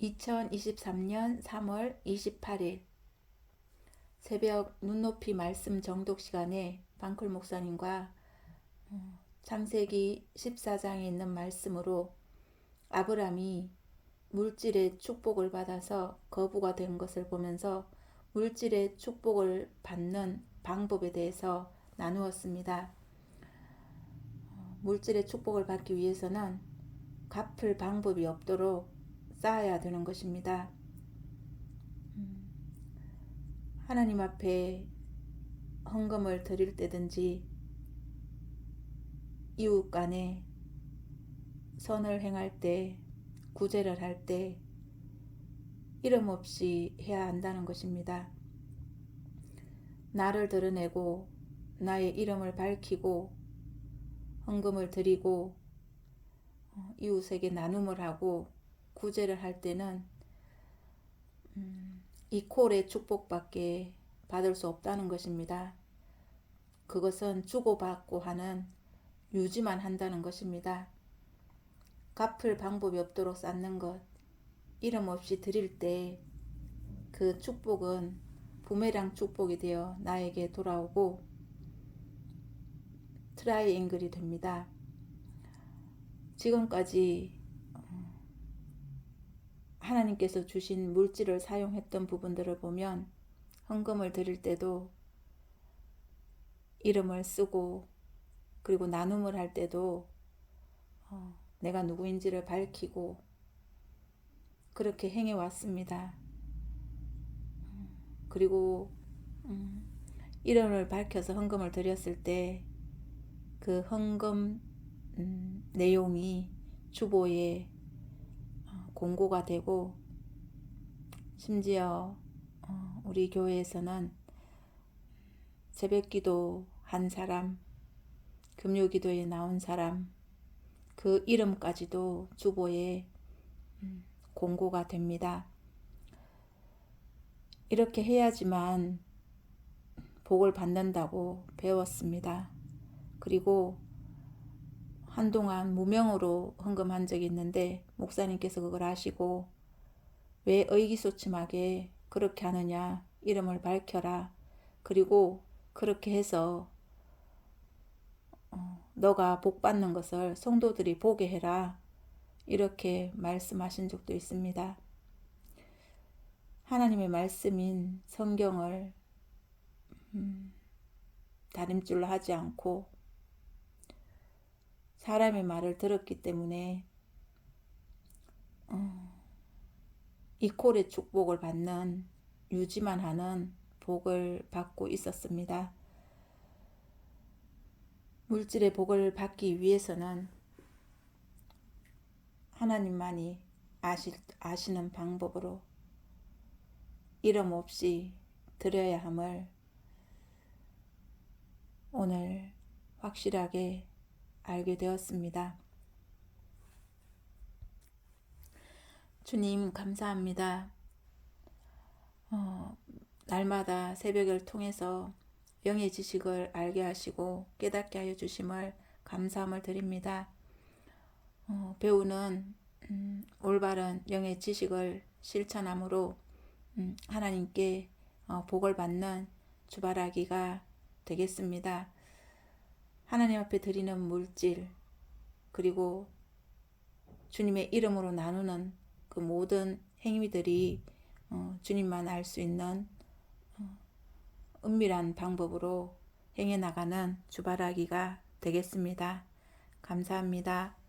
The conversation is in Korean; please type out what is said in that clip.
2023년 3월 28일 새벽 눈높이 말씀 정독 시간에 방클 목사님과 어, 창세기 14장에 있는 말씀으로 아브람이 물질의 축복을 받아서 거부가 된 것을 보면서 물질의 축복을 받는 방법에 대해서 나누었습니다. 어, 물질의 축복을 받기 위해서는 갚을 방법이 없도록 쌓아야 되는 것입니다. 음, 하나님 앞에 헌금을 드릴 때든지 이웃 간에 선을 행할 때 구제를 할 때 이름 없이 해야 한다는 것입니다. 나를 드러내고 나의 이름을 밝히고 헌금을 드리고 어, 이웃에게 나눔을 하고 구제를 할 때는 음, 이 콜의 축복밖에 받을 수 없다는 것입니다. 그것은 주고받고 하는 유지만 한다는 것입니다. 갚을 방법이 없도록 쌓는 것, 이름 없이 드릴 때 그 축복은 부메랑 축복이 되어 나에게 돌아오고 트라이앵글이 됩니다. 지금까지 어, 하나님께서 주신 물질을 사용했던 부분들을 보면 헌금을 드릴 때도 이름을 쓰고 그리고 나눔을 할 때도 어, 내가 누구인지를 밝히고 그렇게 행해 왔습니다. 그리고 음, 이름을 밝혀서 헌금을 드렸을 때 그 헌금 음, 내용이 주보에 어, 공고가 되고 심지어 어, 우리 교회에서는 새벽기도 한 사람, 금요기도에 나온 사람, 그 이름까지도 주보에 음, 공고가 됩니다. 이렇게 해야지만 복을 받는다고 배웠습니다. 그리고 한동안 무명으로 헌금한 적이 있는데 목사님께서 그걸 아시고 왜 의기소침하게 그렇게 하느냐 이름을 밝혀라 그리고 그렇게 해서 어, 너가 복 받는 것을 성도들이 보게 해라 이렇게 말씀하신 적도 있습니다. 하나님의 말씀인 성경을 음, 다림줄로 하지 않고 사람의 말을 들었기 때문에 어, 이 콜의 축복을 받는 유지만 하는 복을 받고 있었습니다. 물질의 복을 받기 위해서는 하나님만이 아시, 아시는 방법으로 이름 없이 드려야 함을 오늘 확실하게 알게 되었습니다. 주님, 감사합니다. 어, 날마다 새벽을 통해서 영의 지식을 알게 하시고 깨닫게 하여 주심을 감사함을 드립니다. 어, 배우는 음, 올바른 영의 지식을 실천함으로 음, 하나님께 어, 복을 받는 주바라기가 되겠습니다. 하나님 앞에 드리는 물질 그리고 주님의 이름으로 나누는 그 모든 행위들이 어, 주님만 알 수 있는 어, 은밀한 방법으로 행해 나가는 주바라기가 되겠습니다. 감사합니다.